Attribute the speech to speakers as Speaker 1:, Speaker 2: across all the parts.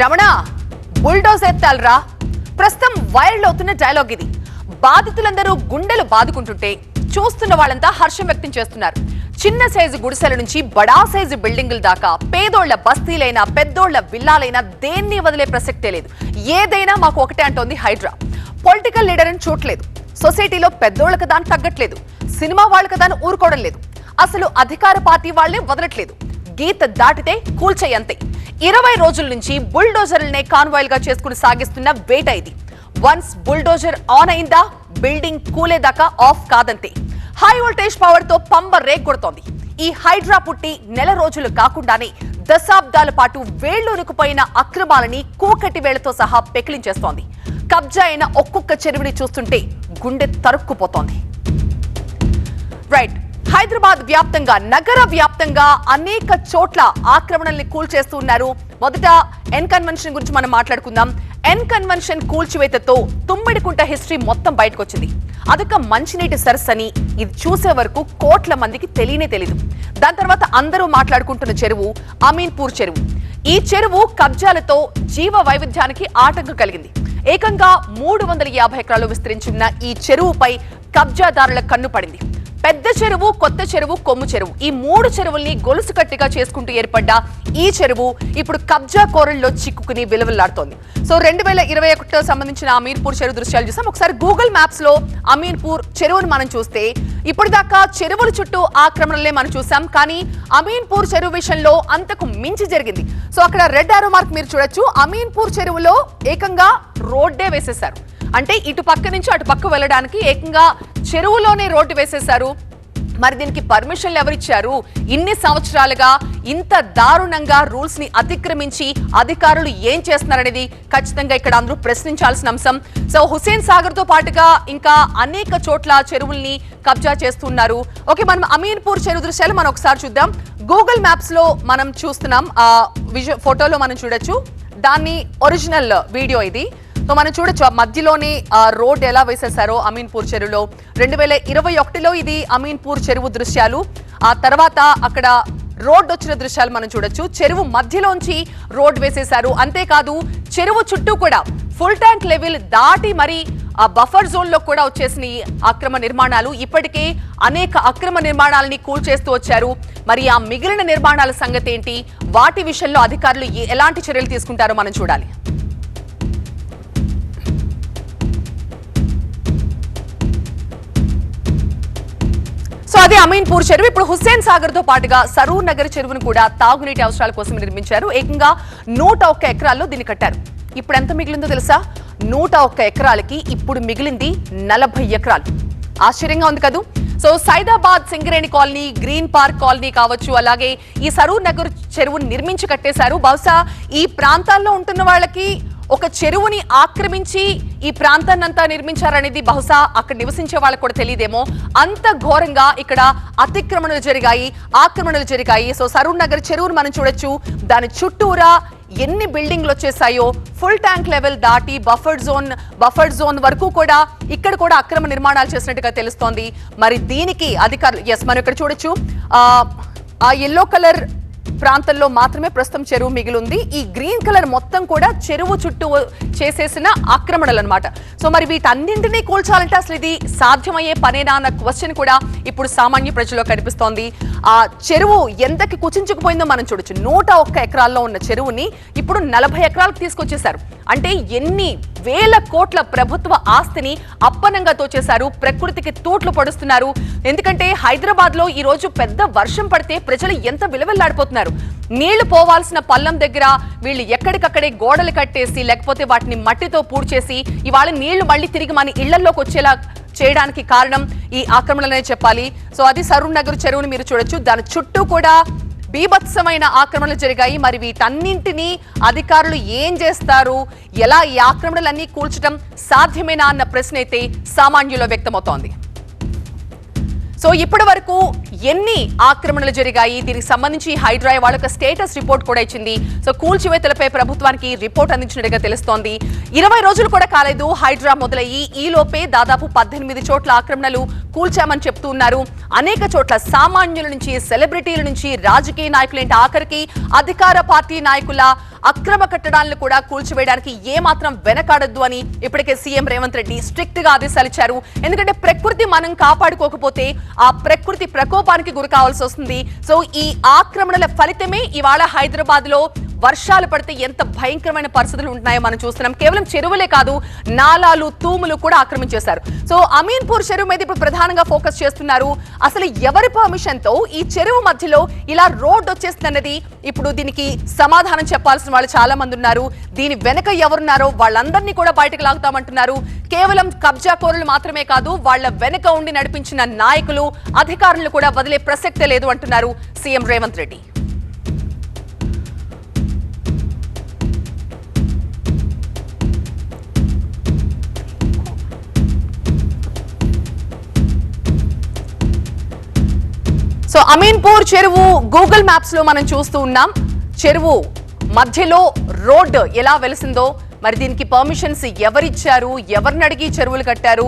Speaker 1: Ramana bulldoze ఎత్తాలరా? ప్రస్తుతం viral అవుతున్న dialogue ఇది. బాధితులందరూ గుండెలు బాదుకుంటుంటే చూస్తున్న వాళ్ళంతా హర్షం వ్యక్తం చేస్తున్నారు. చిన్న సైజు గుడిసెల నుంచి బడా సైజు బిల్డింగుల దాకా పేదోళ్ళ బస్తీలైనా పెద్దోళ్ళ విల్లాలైనా దేన్ని వదిలే ప్రసక్తే లేదు. ఏదైనా మాకు ఒకటే అంటోంది హైడ్రా. పొలిటికల్ లీడర్ అని చూడలేదు సొసైటీలో పెద్దోళ్ళకి దాన్ని తగ్గట్లేదు. సినిమా వాళ్ళకి దాన్ని ఊరుకోవడం లేదు. అసలు అధికార పార్టీ వాళ్ళే వదలట్లేదు. గీత దాటితే కూల్చేయంతే. ఇరవై రోజుల నుంచి బుల్డోజర్లనే కాన్వాయిల్గా చేసుకుని సాగిస్తున్న వేట ఇది. వన్స్ బుల్డోజర్ ఆన్ అయిందా బిల్డింగ్ కూలేదాకా ఆఫ్ కాదంతే. హై వోల్టేజ్ పవర్తో పంబ రేగ్ కొడుతోంది ఈ హైడ్రా పుట్టి నెల రోజులు కాకుండానే దశాబ్దాల పాటు వేళ్ళూరుకుపోయిన అక్రమాలని కూకటి వేళ్ళతో సహా పెకిలించేస్తోంది. కబ్జా అయిన ఒక్కొక్క చెరువుని చూస్తుంటే గుండె తరుక్కుపోతోంది. రైట్ హైదరాబాద్ వ్యాప్తంగా నగర వ్యాప్తంగా అనేక చోట్ల ఆక్రమణల్ని కూల్చేస్తూ ఉన్నారు. మొదట ఎన్ కన్వెన్షన్ గురించి మనం మాట్లాడుకుందాం. ఎన్ కన్వెన్షన్ కూల్చివేతతో తుమ్మిడికుంట హిస్టరీ మొత్తం బయటకు వచ్చింది అదొక మంచినీటి సరస్సు అని ఇది చూసే వరకు కోట్ల మందికి తెలియనే తెలీదు. దాని తర్వాత అందరూ మాట్లాడుకుంటున్న చెరువు అమీన్పూర్ చెరువు. ఈ చెరువు కబ్జాలతో జీవ వైవిధ్యానికి ఆటంకం కలిగింది. ఏకంగా మూడు వందల యాభై ఎకరాలు విస్తరించిన ఈ చెరువుపై కబ్జాదారుల కన్ను పడింది. పెద్ద చెరువు కొత్త చెరువు కొమ్ము చెరువు. ఈ మూడు చెరువుల్ని గొలుసు కట్టిగా చేసుకుంటూ ఏర్పడ్డ ఈ చెరువు ఇప్పుడు కబ్జా కోరల్లో చిక్కుకుని విలువలాడుతోంది సో రెండు వేల ఇరవై ఒకటిలో సంబంధించిన అమీర్పూర్ చెరువు దృశ్యాలు చూసాం. ఒకసారి గూగుల్ మ్యాప్స్లో అమీర్పూర్ చెరువును మనం చూస్తే ఇప్పటిదాకా చెరువుల చుట్టూ ఆక్రమణలే మనం చూసాం. కానీ అమీన్పూర్ చెరువు విషయంలో అంతకు మించి జరిగింది. సో అక్కడ రెడ్ ఆరో మార్క్ మీరు చూడొచ్చు. అమీన్పూర్ చెరువులో ఏకంగా రోడ్డే వేసేశారు. అంటే ఇటు పక్క నుంచి అటు పక్క వెళ్ళడానికి ఏకంగా చెరువులోనే రోడ్డు వేసేశారు. మరి దీనికి పర్మిషన్లు ఎవరిచ్చారు? ఇన్ని సంవత్సరాలుగా ఇంత దారుణంగా రూల్స్ని అతిక్రమించి అధికారులు ఏం చేస్తున్నారనేది ఖచ్చితంగా ఇక్కడ అందరూ ప్రశ్నించాల్సిన అంశం. సో హుసేన్ సాగర్తో పాటుగా ఇంకా అనేక చోట్ల చెరువుల్ని కబ్జా చేస్తున్నారు. ఓకే మనం అమీన్పూర్ చెరువు దృశ్యాలు మనం ఒకసారి చూద్దాం. గూగుల్ మ్యాప్స్లో మనం చూస్తున్నాం. విజు ఫోటోలో మనం చూడొచ్చు. దాన్ని ఒరిజినల్ వీడియో ఇది. సో మనం చూడొచ్చు మధ్యలోనే రోడ్ ఎలా వేసేసారో అమీన్పూర్ చెరువులో. రెండు వేల ఇరవై ఒకటిలో ఇది అమీన్పూర్ చెరువు దృశ్యాలు. ఆ తర్వాత అక్కడ రోడ్ వచ్చిన దృశ్యాలు మనం చూడొచ్చు. చెరువు మధ్యలోంచి రోడ్ వేసేశారు. అంతేకాదు చెరువు చుట్టూ కూడా ఫుల్ ట్యాంక్ లెవెల్ దాటి మరి ఆ బఫర్ జోన్లో కూడా వచ్చేసిన అక్రమ నిర్మాణాలు. ఇప్పటికే అనేక అక్రమ నిర్మాణాలని కూల్చేస్తూ వచ్చారు. మరి ఆ మిగిలిన నిర్మాణాల సంగతి ఏంటి? వాటి విషయంలో అధికారులు ఎలాంటి చర్యలు తీసుకుంటారో మనం చూడాలి. సో అదే అమీన్పూర్ చెరువు. ఇప్పుడు హుస్సేన్ సాగర్తో పాటుగా సరూర్ నగర్ చెరువును కూడా తాగునీటి అవసరాల కోసం నిర్మించారు. ఏకంగా నూట ఒక్క ఎకరాల్లో దీన్ని కట్టారు. ఇప్పుడు ఎంత మిగిలిందో తెలుసా? నూట ఒక్క ఎకరాలకి ఇప్పుడు మిగిలింది నలభై ఎకరాలు. ఆశ్చర్యంగా ఉంది కదూ? So Saidabad Singareni colony green park colony కావచ్చు అలాగే ఈ సరూర్ నగర్ చెరువును నిర్మించి కట్టేశారు. బహుశా ఈ ప్రాంతాల్లో ఉంటున్న వాళ్ళకి ఒక చెరువుని ఆక్రమించి ఈ ప్రాంతాన్నంతా నిర్మించారనేది బహుశా అక్కడ నివసించే వాళ్ళకు కూడా తెలియదేమో. అంత ఘోరంగా ఇక్కడ అతిక్రమణలు జరిగాయి ఆక్రమణలు జరిగాయి. సో సరూర్ నగర్ చెరువును మనం చూడొచ్చు. దాని చుట్టూరా ఎన్ని బిల్డింగ్లు వచ్చేసాయో ఫుల్ ట్యాంక్ లెవెల్ దాటి బఫర్ జోన్ బఫర్ జోన్ వరకు కూడా ఇక్కడ కూడా అక్రమ నిర్మాణాలు చేసినట్టుగా తెలుస్తోంది. మరి దీనికి అధికారులు ఎస్ మనం ఇక్కడ చూడొచ్చు. ఆ, ఆ ఎల్లో కలర్ ప్రాంతంలో మాత్రమే ప్రస్తుతం చెరువు మిగిలింది. ఈ గ్రీన్ కలర్ మొత్తం కూడా చెరువు చుట్టూ చేసేసిన ఆక్రమణలు అనమాట సో మరి వీటన్నింటినీ కూల్చాలంటే అసలు ఇది సాధ్యమయ్యే పనేనా అన్న క్వశ్చన్ కూడా ఇప్పుడు సామాన్య ప్రజల్లో కనిపిస్తోంది. ఆ చెరువు ఎంతకి కుచించుకుపోయిందో మనం చూడొచ్చు. నూట ఒక్క ఎకరాల్లో ఉన్న చెరువుని ఇప్పుడు నలభై ఎకరాలకు తీసుకొచ్చేశారు. అంటే ఎన్ని వేల కోట్ల ప్రభుత్వ ఆస్తిని అప్పనంగా తోచేశారు. ప్రకృతికి తూట్లు పడుస్తున్నారు. ఎందుకంటే హైదరాబాద్లో ఈ రోజు పెద్ద వర్షం పడితే ప్రజలు ఎంత విలువెల్లాడిపోతున్నారు. నీళ్ళు పోవాల్సిన పల్లం దగ్గర వీళ్ళు ఎక్కడికక్కడే గోడలు కట్టేసి లేకపోతే వాటిని మట్టితో పూడ్చేసి ఇవాళ నీళ్ళు మళ్ళీ తిరిగి మన ఇళ్ళలోకి వచ్చేలా చేయడానికి కారణం ఈ ఆక్రమణలనే చెప్పాలి. సో అది సరూర్ నగర్ చెరువుని మీరు చూడొచ్చు. దాని చుట్టూ కూడా బీభత్సమైన ఆక్రమణలు జరిగాయి. మరి వీటన్నింటినీ అధికారులు ఏం చేస్తారు? ఎలా ఈ ఆక్రమణలన్నీ కూల్చడం సాధ్యమేనా అన్న ప్రశ్న అయితే సామాన్యుల్లో వ్యక్తమవుతోంది. సో ఇప్పటి వరకు ఎన్ని ఆక్రమణలు జరిగాయి? దీనికి సంబంధించి హైడ్రా వాళ్ళ ఒక స్టేటస్ రిపోర్ట్ కూడా ఇచ్చింది. సో కూల్చివేతలపై ప్రభుత్వానికి రిపోర్ట్ అందించినట్టుగా తెలుస్తోంది. ఇరవై రోజులు కూడా కాలేదు హైడ్రా మొదలయ్యి. ఈ లోపే దాదాపు పద్దెనిమిది చోట్ల ఆక్రమణలు కూల్చామని చెప్తూ ఉన్నారు. అనేక చోట్ల సామాన్యుల నుంచి సెలబ్రిటీల నుంచి రాజకీయ నాయకులేంటి ఆఖరికి అధికార పార్టీ నాయకుల అక్రమ కట్టడాలను కూడా కూల్చివేయడానికి ఏమాత్రం వెనకాడొద్దు అని ఇప్పటికే సీఎం రేవంత్ రెడ్డి స్ట్రిక్ట్గా ఆదేశాలు ఇచ్చారు ఎందుకంటే ప్రకృతి మనం కాపాడుకోకపోతే ఆ ప్రకృతి ప్రకోపానికి గురి కావాల్సి వస్తుంది. సో ఈ ఆక్రమణల ఫలితమే ఇవాళ హైదరాబాద్లో వర్షాలు పడితే ఎంత భయంకరమైన పరిస్థితులు ఉంటున్నాయో మనం చూస్తున్నాం. కేవలం చెరువులే కాదు నాలాలు తూములు కూడా ఆక్రమించేశారు. సో అమీన్పూర్ చెరువు మీద ఇప్పుడు ప్రధానంగా ఫోకస్ చేస్తున్నారు. అసలు ఎవరి పర్మిషన్తో ఈ చెరువు మధ్యలో ఇలా రోడ్డు వచ్చేస్తుందన్నది ఇప్పుడు దీనికి సమాధానం చెప్పాల్సిన వాళ్ళు చాలా మంది ఉన్నారు. దీని వెనక ఎవరున్నారో వాళ్ళందరినీ కూడా బయటకు లాగుతామంటున్నారు. కేవలం కబ్జా కోరులు మాత్రమే కాదు వాళ్ళ వెనక ఉండి నడిపించిన నాయకులు అధికారులు కూడా వదిలే ప్రసక్తే లేదు అంటున్నారు సీఎం రేవంత్ రెడ్డి. సో అమీన్పూర్ చెరువు గూగుల్ మ్యాప్స్లో మనం చూస్తూ ఉన్నాం. చెరువు మధ్యలో రోడ్డు ఎలా వెలిసిందో మరి దీనికి పర్మిషన్స్ ఎవరిచ్చారు? ఎవరిని అడిగి చెరువులు కట్టారు?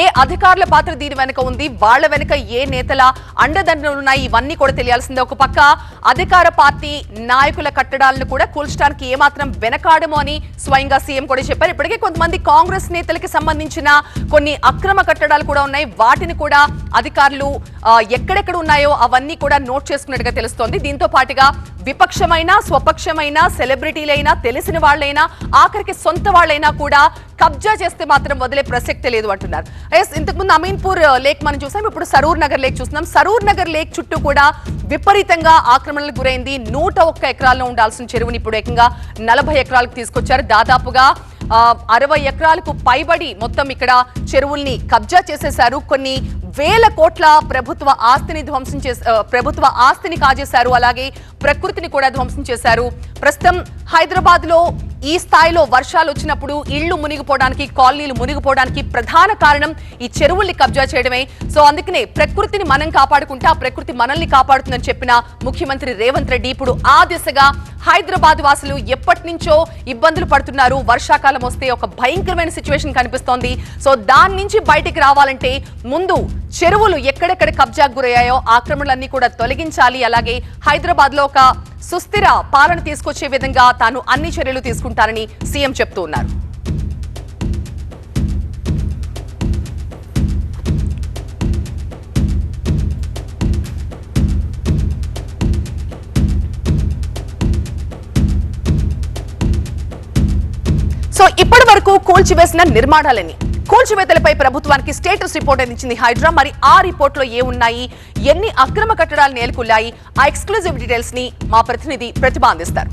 Speaker 1: ఏ అధికారుల పాత్ర దీని వెనుక ఉంది? వాళ్ళ వెనక ఏ నేతల అండదండలు ఉన్నాయి? ఇవన్నీ కూడా తెలియాల్సిందే. ఒక పక్క అధికార పార్టీ నాయకుల కట్టడాలను కూడా కూల్చడానికి ఏమాత్రం వెనకాడము అని స్వయంగా సీఎం కూడా చెప్పారు. ఇప్పటికే కొంతమంది కాంగ్రెస్ నేతలకి సంబంధించిన కొన్ని అక్రమ కట్టడాలు కూడా ఉన్నాయి. వాటిని కూడా అధికారులు ఎక్కడెక్కడ ఉన్నాయో అవన్నీ కూడా నోట్ చేసుకున్నట్టుగా తెలుస్తోంది. దీంతో పాటుగా విపక్షమైన స్వపక్షమైన సెలబ్రిటీలైనా తెలిసిన వాళ్ళైనా ఆఖరికి సొంత వాళ్ళైనా కూడా కబ్జా చేస్తే మాత్రం వదిలే ప్రసక్తే లేదు అంటున్నారు. ఎస్ ఇంతకుముందు అమీన్పూర్ uh, లేక్ మనం చూసాం ఇప్పుడు సరూర్ నగర్ లేక్ చూస్తున్నాం. సరూర్ నగర్ లేక్ చుట్టూ కూడా విపరీతంగా ఆక్రమణలకు గురైంది. నూట ఒక్క ఎకరాల్లో ఉండాల్సిన చెరువుని ఇప్పుడు ఏకంగా నలభై ఎకరాలకు తీసుకొచ్చారు. దాదాపుగా uh, అరవై ఎకరాలకు పైబడి మొత్తం ఇక్కడ చెరువుల్ని కబ్జా చేసేశారు. కొన్ని వేల కోట్ల ప్రభుత్వ ఆస్తిని ధ్వంసం చేసి uh, ప్రభుత్వ ఆస్తిని కాజేశారు. అలాగే ప్రకృతిని కూడా ధ్వంసం చేశారు. ప్రస్తుతం హైదరాబాద్లో ఈ స్థాయిలో వర్షాలు వచ్చినప్పుడు ఇళ్ళు మునిగిపోవడానికి కాలనీలు మునిగిపోవడానికి ప్రధాన కారణం ఈ చెరువుల్ని కబ్జా చేయడమే. సో అందుకనే ప్రకృతిని మనం కాపాడుకుంటే ఆ ప్రకృతి మనల్ని కాపాడుతుందని చెప్పిన ముఖ్యమంత్రి రేవంత్ రెడ్డి ఇప్పుడు ఆ దిశగా హైదరాబాద్ వాసులు ఎప్పటి నుంచో ఇబ్బందులు పడుతున్నారు. వర్షాకాలం వస్తే ఒక భయంకరమైన సిచ్యువేషన్ కనిపిస్తోంది. సో దాని నుంచి బయటికి రావాలంటే ముందు చెరువులు ఎక్కడెక్కడ కబ్జాకు గురయ్యాయో ఆక్రమణలన్నీ కూడా తొలగించాలి. అలాగే హైదరాబాద్లో ఒక సుస్థిర పాలన తీసుకొచ్చే విధంగా తాను అన్ని చర్యలు తీసుకుంటానని సీఎం చెప్తూ ఉన్నారు. సో ఇప్పటి వరకు కూల్చివేసిన నిర్మాణాలని కూల్చివేతలపై ప్రభుత్వానికి స్టేటస్ రిపోర్ట్ అందించింది హైడ్రా. మరి ఆ రిపోర్ట్లో ఏమున్నాయి ఎన్ని అక్రమ కట్టడాలు నేలకొల్లాయి? ఆ ఎక్స్క్లూజివ్ డీటెయిల్స్ని మా ప్రతినిధి ప్రతిభ అందిస్తారు.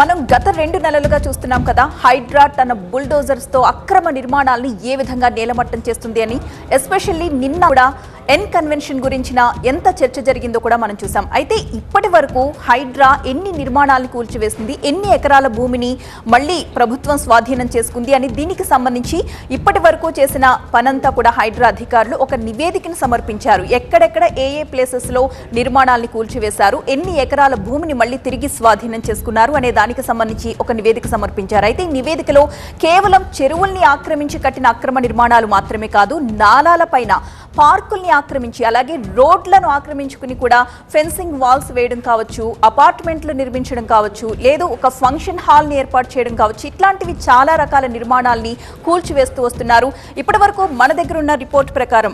Speaker 2: మనం గత రెండు నెలలుగా చూస్తున్నాం కదా హైడ్రా తన బుల్డోజర్స్తో అక్రమ నిర్మాణాలని ఏ విధంగా నేలమట్టం చేస్తుంది అని ఎస్పెషల్లీ నిన్న కూడా ఎన్ కన్వెన్షన్ గురించిన ఎంత చర్చ జరిగిందో కూడా మనం చూసాం. అయితే ఇప్పటి వరకు హైడ్రా ఎన్ని నిర్మాణాలను కూల్చివేసింది ఎన్ని ఎకరాల భూమిని మళ్ళీ ప్రభుత్వం స్వాధీనం చేసుకుంది అని దీనికి సంబంధించి ఇప్పటి వరకు చేసిన పనంతా కూడా హైడ్రా అధికారులు ఒక నివేదికను సమర్పించారు. ఎక్కడెక్కడ ఏ ఏ ప్లేసెస్లో నిర్మాణాలని కూల్చివేశారు ఎన్ని ఎకరాల భూమిని మళ్ళీ తిరిగి స్వాధీనం చేసుకున్నారు అనే దానికి సంబంధించి ఒక నివేదిక సమర్పించారు. అయితే ఈ నివేదికలో కేవలం చెరువుల్ని ఆక్రమించి కట్టిన అక్రమ నిర్మాణాలు మాత్రమే కాదు నాలాల పైన పార్కుల్ని ఆక్రమించి అలాగే రోడ్లను ఆక్రమించుకుని కూడా ఫెన్సింగ్ వాల్స్ వేయడం కావచ్చు అపార్ట్మెంట్లు నిర్మించడం కావచ్చు లేదు ఒక ఫంక్షన్ హాల్ని ఏర్పాటు చేయడం కావచ్చు ఇట్లాంటివి చాలా రకాల నిర్మాణాలని కూల్చివేస్తూ వస్తున్నారు. ఇప్పటి వరకు మన దగ్గర ఉన్న రిపోర్ట్ ప్రకారం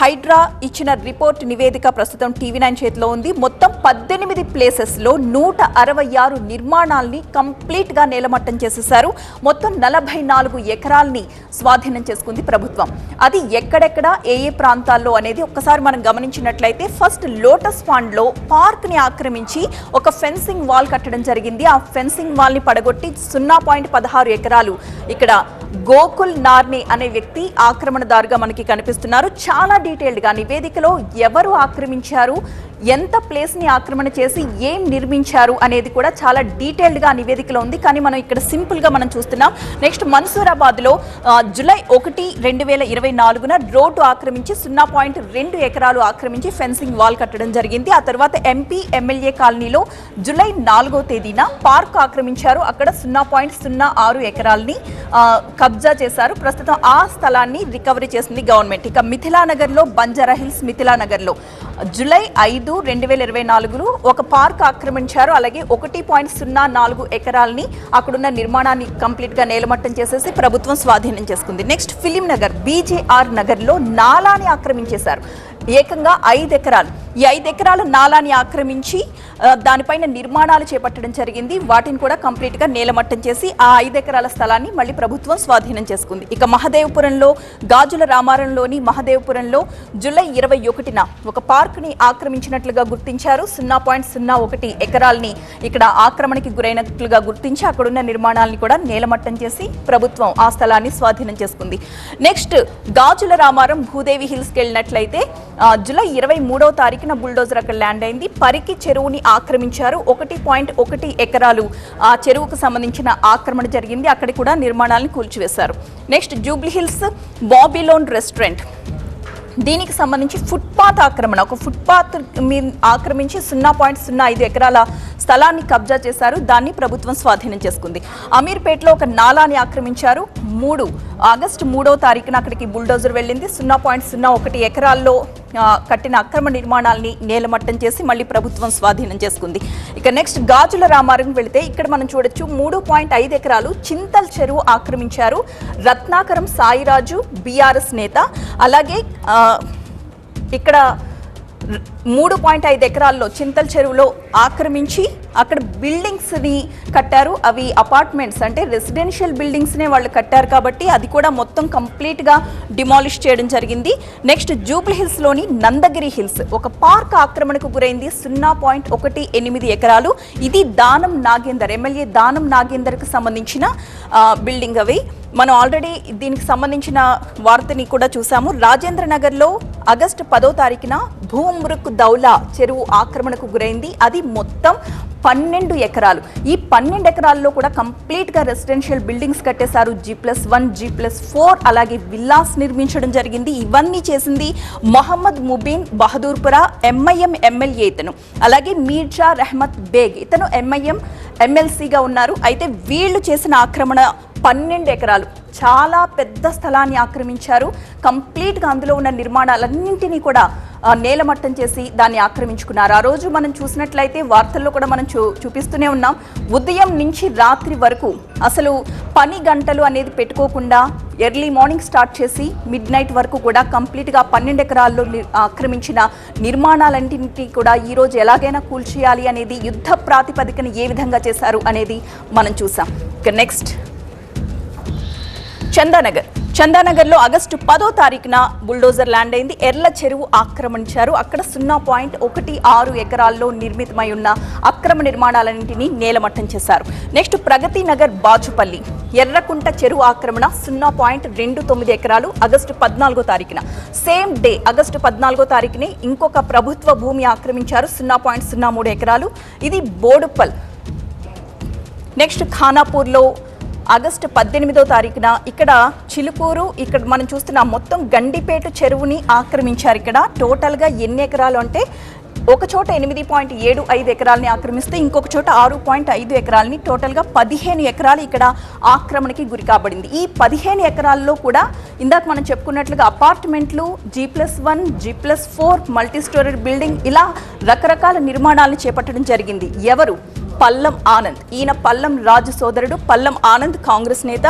Speaker 2: హైడ్రా ఇచ్చిన రిపోర్ట్ నివేదిక ప్రస్తుతం టీవీ నైన్ చేతిలో ఉంది. మొత్తం పద్దెనిమిది ప్లేసెస్లో నూట అరవై ఆరు నిర్మాణాల్ని కంప్లీట్గా నేలమట్టం చేసేశారు. మొత్తం నలభై నాలుగు ఎకరాల్ని స్వాధీనం చేసుకుంది ప్రభుత్వం. అది ఎక్కడెక్కడ ఏ ఏ ప్రాంతాల్లో అనేది ఒక్కసారి మనం గమనించినట్లయితే ఫస్ట్ లోటస్ పాండ్లో పార్క్ని ఆక్రమించి ఒక ఫెన్సింగ్ వాల్ కట్టడం జరిగింది. ఆ ఫెన్సింగ్ వాల్ని పడగొట్టి సున్నా పాయింట్ పదహారు ఎకరాలు ఇక్కడ గోకుల్ నార్ని అనే వ్యక్తి ఆక్రమణదారుగా మనకి కనిపిస్తున్నారు. చాలా డీటెయిల్డ్గా నివేదికలో ఎవరు ఆక్రమించారు ఎంత ప్లేస్ని ఆక్రమణ చేసి ఏం నిర్మించారు అనేది కూడా చాలా డీటెయిల్డ్గా నివేదికలో ఉంది. కానీ మనం ఇక్కడ సింపుల్గా మనం చూస్తున్నాం. నెక్స్ట్ మన్సూరాబాద్లో ఒకటి రెండు వేల ఇరవై నాలుగున రోడ్డు ఆక్రమించి సున్నా పాయింట్ రెండు ఎకరాలు ఆక్రమించి ఫెన్సింగ్ వాల్ కట్టడం జరిగింది. ఆ తర్వాత ఎంపీ ఎమ్మెల్యే కాలనీలో జులై నాలుగో తేదీన పార్క్ ఆక్రమించారు. అక్కడ సున్నా పాయింట్ సున్నా ఆరు ఎకరాల్ని కబ్జా చేశారు. ప్రస్తుతం ఆ స్థలాన్ని రికవరీ చేసింది గవర్నమెంట్. ఇక మిథిలా నగర్లో బంజారా హిల్స్ మిథిలా నగర్లో జూలై ఐదు రెండు వేల ఇరవై నాలుగులో ఒక పార్క్ ఆక్రమించారు. అలాగే ఒకటి పాయింట్ సున్నా నాలుగు ఎకరాల్ని అక్కడున్న నిర్మాణాన్ని కంప్లీట్గా నేలమట్టం చేసేసి ప్రభుత్వం స్వాధీనం చేసుకుంది. నెక్స్ట్ ఫిలిం నగర్ బీజేఆర్ నగర్లో నాలాని ఆక్రమించేశారు. ఏకంగా ఐదు ఎకరాలు. ఈ ఐదు ఎకరాల నాలాన్ని ఆక్రమించి దానిపైన నిర్మాణాలు చేపట్టడం జరిగింది. వాటిని కూడా కంప్లీట్గా నేలమట్టం చేసి ఆ ఐదు ఎకరాల స్థలాన్ని మళ్ళీ ప్రభుత్వం స్వాధీనం చేసుకుంది. ఇక మహదేవపురంలో గాజుల రామారంలోని మహదేవపురంలో జూలై ఇరవై ఒకటిన ఒక పార్క్ని ఆక్రమించినట్లుగా గుర్తించారు. సున్నా పాయింట్ సున్నా ఒకటి ఎకరాల్ని ఇక్కడ ఆక్రమణకి గురైనట్లుగా గుర్తించి అక్కడున్న నిర్మాణాలను కూడా నేలమట్టం చేసి ప్రభుత్వం ఆ స్థలాన్ని స్వాధీనం చేసుకుంది. నెక్స్ట్ గాజుల రామారం భూదేవి హిల్స్కి వెళ్ళినట్లయితే జూలై ఇరవై మూడవ తారీఖున బుల్డోజర్ అక్కడ ల్యాండ్ అయింది. పరికి చెరువుని ఆక్రమించారు. ఒకటి పాయింట్ ఒకటి ఎకరాలు ఆ చెరువుకు సంబంధించిన ఆక్రమణ జరిగింది. అక్కడ కూడా నిర్మాణాలను కూల్చివేశారు. Next Jubilee Hills Babylon restaurant. దీనికి సంబంధించి ఫుట్పాత్ ఆక్రమణ ఒక ఫుట్పాత్ మీ ఆక్రమించి సున్నా పాయింట్ సున్నా ఐదు ఎకరాల స్థలాన్ని కబ్జా చేశారు. దాన్ని ప్రభుత్వం స్వాధీనం చేసుకుంది. అమీర్పేటలో ఒక నాలాని ఆక్రమించారు. మూడు ఆగస్టు మూడో తారీఖున అక్కడికి బుల్డోజర్ వెళ్ళింది. సున్నా పాయింట్ సున్నా ఒకటి ఎకరాల్లో కట్టిన అక్రమ నిర్మాణాలని నేలమట్టం చేసి మళ్ళీ ప్రభుత్వం స్వాధీనం చేసుకుంది. ఇక నెక్స్ట్ గాజుల రామారం వెళితే ఇక్కడ మనం చూడొచ్చు మూడు పాయింట్ ఐదు ఎకరాలు చింతల్ చెరువు ఆక్రమించారు రత్నాకరం సాయిరాజు బీఆర్ఎస్ నేత. అలాగే ఇక్కడ మూడు పాయింట్ ఐదు ఎకరాల్లో చింతల చెరువులో ఆక్రమించి అక్కడ బిల్డింగ్స్ని కట్టారు. అవి అపార్ట్మెంట్స్ అంటే రెసిడెన్షియల్ బిల్డింగ్స్నే వాళ్ళు కట్టారు కాబట్టి అది కూడా మొత్తం కంప్లీట్గా డిమాలిష్ చేయడం జరిగింది. నెక్స్ట్ జూబ్లీ హిల్స్లోని నందగిరి హిల్స్ ఒక పార్క్ ఆక్రమణకు గురైంది సున్నా పాయింట్ ఒకటి ఎనిమిది ఎకరాలు. ఇది దానం నాగేందర్ ఎమ్మెల్యే దానం నాగేందర్కి సంబంధించిన బిల్డింగ్ అవి. మనం ఆల్రెడీ దీనికి సంబంధించిన వార్తని కూడా చూసాము. రాజేంద్ర నగర్లో ఆగస్టు పదో తారీఖున భూమృక్ దౌలా చెరువు ఆక్రమణకు గురైంది. అది మొత్తం పన్నెండు ఎకరాలు. ఈ పన్నెండు ఎకరాల్లో కూడా కంప్లీట్గా రెసిడెన్షియల్ బిల్డింగ్స్ కట్టేశారు. G plus one G plus four అలాగే విల్లాస్ నిర్మించడం జరిగింది. ఇవన్నీ చేసింది మొహమ్మద్ ముబీన్ బహదూర్పురా ఎంఐఎం ఎమ్మెల్యే ఇతను. అలాగే మీర్జా రెహమత్ బేగ్ ఇతను ఎంఐఎం ఎమ్మెల్సీగా ఉన్నారు. అయితే వీళ్ళు చేసిన ఆక్రమణ పన్నెండు ఎకరాలు. చాలా పెద్ద స్థలాన్ని ఆక్రమించారు. కంప్లీట్గా అందులో ఉన్న నిర్మాణాలన్నింటినీ కూడా నేలమట్టం చేసి దాన్ని ఆక్రమించుకున్నారు. ఆ రోజు మనం చూసినట్లయితే వార్తల్లో కూడా మనం చూ చూపిస్తూనే ఉన్నాం. ఉదయం నుంచి రాత్రి వరకు అసలు పని గంటలు అనేది పెట్టుకోకుండా ఎర్లీ మార్నింగ్ స్టార్ట్ చేసి మిడ్ నైట్ వరకు కూడా కంప్లీట్గా పన్నెండు ఎకరాల్లో ని- ఆక్రమించిన నిర్మాణాలన్నింటినీ కూడా ఈరోజు ఎలాగైనా కూల్చేయాలి అనేది యుద్ధ ప్రాతిపదికన ఏ విధంగా చేశారు అనేది మనం చూసాం. ఇక నెక్స్ట్. చందానగర్. చందానగర్లో ఆగస్టు పదో తారీఖున బుల్డోజర్ ల్యాండ్ అయింది ఎర్ల చెరువు ఆక్రమించారు. అక్కడ సున్నా పాయింట్ ఒకటి ఆరు ఎకరాల్లో నిర్మితమై ఉన్న అక్రమ నిర్మాణాలన్నింటినీ నేలమట్టం చేశారు. నెక్స్ట్ ప్రగతి నగర్ బాచుపల్లి. ఎర్రకుంట చెరువు ఆక్రమణ సున్నా పాయింట్ రెండు తొమ్మిది ఎకరాలు ఆగస్టు పద్నాలుగో తారీఖున. సేమ్ డే ఆగస్టు పద్నాలుగో తారీఖుని ఇంకొక ప్రభుత్వ భూమి ఆక్రమించారు. సున్నా పాయింట్ సున్నా మూడు ఎకరాలు. ఇది బోడుపల్. నెక్స్ట్ ఖానాపూర్లో ఆగస్టు పద్దెనిమిదో తారీఖున ఇక్కడ చిలుకూరు ఇక్కడ మనం చూస్తున్న మొత్తం గండిపేట చెరువుని ఆక్రమించారు. ఇక్కడ టోటల్గా ఎన్ని ఎకరాలు అంటే ఒక చోట ఎనిమిది పాయింట్ ఏడు ఐదు ఎకరాలని ఆక్రమిస్తే ఇంకొక చోట ఆరు పాయింట్ ఐదు ఎకరాలని టోటల్గా పదిహేను ఎకరాలు ఇక్కడ ఆక్రమణకి గురి కాబడింది. ఈ పదిహేను ఎకరాల్లో కూడా ఇందాక మనం చెప్పుకున్నట్లుగా అపార్ట్మెంట్లు G plus one G plus four multi storey building ఇలా రకరకాల నిర్మాణాలను చేపట్టడం జరిగింది. ఎవరు? పల్లం ఆనంద్. ఈయన పల్లం రాజు సోదరుడు పల్లం ఆనంద్ కాంగ్రెస్ నేత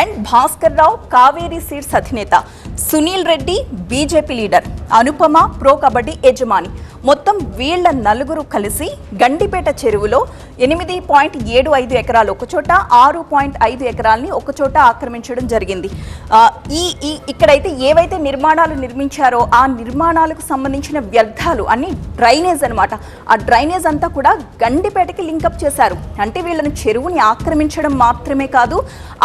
Speaker 2: అండ్ భాస్కర్ రావు కావేరీ సీట్స్ అధినేత. Sunil Reddy BJP leader. Anupama pro kabaddi యజమాని. మొత్తం వీళ్ళ నలుగురు కలిసి గండిపేట చెరువులో ఎనిమిది పాయింట్ ఏడు ఐదు ఎకరాలు ఒక చోట ఆరు పాయింట్ ఐదు ఎకరాలని ఒకచోట ఆక్రమించడం జరిగింది. ఈ ఈ ఇక్కడైతే ఏవైతే నిర్మాణాలు నిర్మించారో ఆ నిర్మాణాలకు సంబంధించిన వ్యర్థాలు అన్ని డ్రైనేజ్ అనమాట ఆ డ్రైనేజ్ అంతా కూడా గండిపేటకి లింకప్ చేశారు. అంటే వీళ్ళని చెరువుని ఆక్రమించడం మాత్రమే కాదు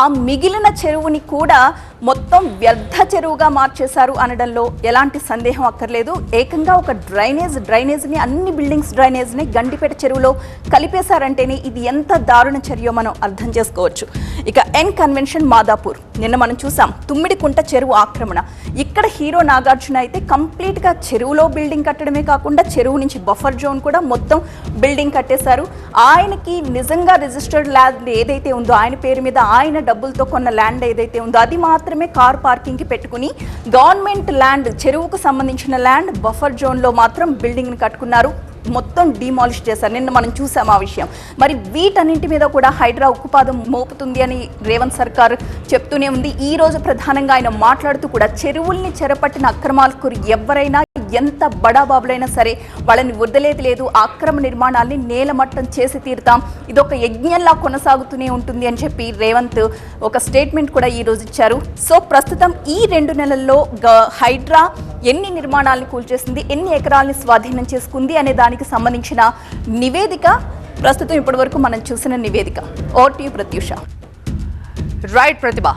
Speaker 2: ఆ మిగిలిన చెరువుని కూడా మొత్తం వ్యర్థ చెరువుగా మార్చేశారు అనడంలో ఎలాంటి సందేహం అక్కర్లేదు. ఏకంగా ఒక డ్రైనేజ్ డ్రైనేజ్ని అన్ని బిల్డింగ్స్ డ్రైనేజ్ని గండిపేట చెరువులో కలిపేశారంటేనే ఇది ఎంత దారుణ చర్యో మనం అర్థం చేసుకోవచ్చు. ఇక ఎన్ కన్వెన్షన్ మాదాపూర్. నిన్న మనం చూసాం తుమ్మిడికుంట చెరువు ఆక్రమణ. ఇక్కడ హీరో నాగార్జున అయితే కంప్లీట్గా చెరువులో బిల్డింగ్ కట్టడమే కాకుండా చెరువు నుంచి బఫర్ జోన్ కూడా మొత్తం బిల్డింగ్ కట్టేశారు. ఆయనకి నిజంగా రిజిస్టర్డ్ ల్యాండ్ ఏదైతే ఉందో ఆయన పేరు మీద ఆయన డబ్బులతో కొన్న ల్యాండ్ ఏదైతే ఉందో అది మాత్రమే కార్ పార్కింగ్కి పెట్టుకుని గవర్నమెంట్ ల్యాండ్ చెరువుకు సంబంధించిన ల్యాండ్ బఫర్ జోన్లో మాత్రం బిల్డింగ్ని కట్టుకున్నారు. మొత్తం డిమాలిష్ చేశారు. నిన్న మనం చూసాం ఆ విషయం. మరి వీటన్నింటి మీద కూడా హైడ్రా ఉక్కుపాదం మోపుతుంది అని రేవంత్ సర్కార్ చెప్తూనే ఉంది. ఈ రోజు ప్రధానంగా ఆయన మాట్లాడుతూ కూడా చెరువుల్ని చెరపట్టిన అక్రమాలకు ఎవరైనా ఎంత బడాబాబులైనా సరే వాళ్ళని వదిలేది లేదు అక్రమ నిర్మాణాల్ని నేలమట్టం చేసి తీరుతాం. ఇదొక యజ్ఞంలా కొనసాగుతూనే ఉంటుంది అని చెప్పి రేవంత్ ఒక స్టేట్మెంట్ కూడా ఈ రోజు ఇచ్చారు. సో ప్రస్తుతం ఈ రెండు నెలల్లో గ- హైడ్రా ఎన్ని నిర్మాణాలను కూల్చేసింది ఎన్ని ఎకరాలని స్వాధీనం చేసుకుంది అనే దానికి సంబంధించిన నివేదిక ప్రస్తుతం ఇప్పటివరకు మనం చూసిన నివేదిక. ఓటీ ప్రత్యూష.
Speaker 1: రైట్ ప్రతిభ.